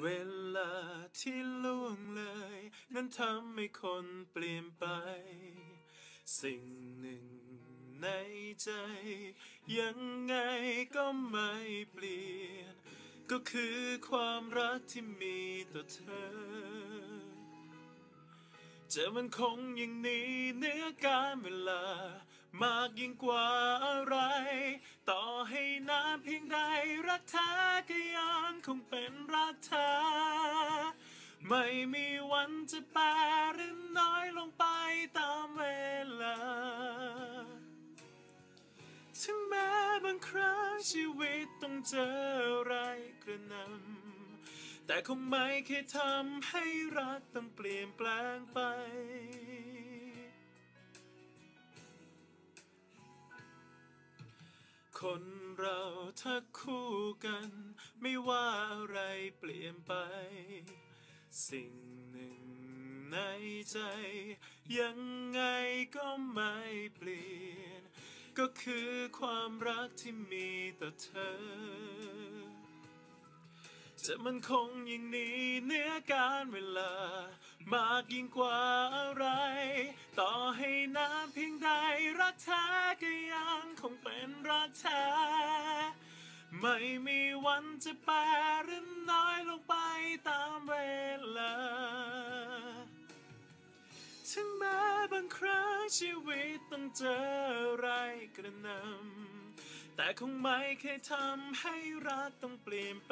เวลาที่ล่วงเลย นั้นทำให้คนเปลี่ยนไป สิ่งหนึ่งในใจ ยังไงก็ไม่เปลี่ยน ก็คือความรักที่มีต่อเธอ จะมันคงอย่างนี้เนื้อการเวลามากยิ่งกว่าอะไร แท้ก็ยังคงเป็นรักแท้ไม่มีวันจะแปรหรือน้อยลงไปตามเวลา ถึงแม้บางครั้งชีวิตต้องเจออะไรกระนำแต่คงไม่เคยทำให้รักต้องเปลี่ยนแปลงไป คนเราถ้าคู่กัน ไม่ว่าอะไรเปลี่ยนไป สิ่งหนึ่งในใจ ยังไงก็ไม่เปลี่ยน ก็คือความรักที่มีต่อเธอ จะมันคงอย่างนี้เนื้อการเวลามากยิ่งกว่า แท้ก็ยังคงเป็นรักแท้ไม่มีวันจะแปรหรือน้อยลงไปตามเวลา ถึงแม้บางครั้งชีวิตต้องเจออะไรกระนำแต่คงไม่เคยทำให้รักต้องเปลี่ยนไป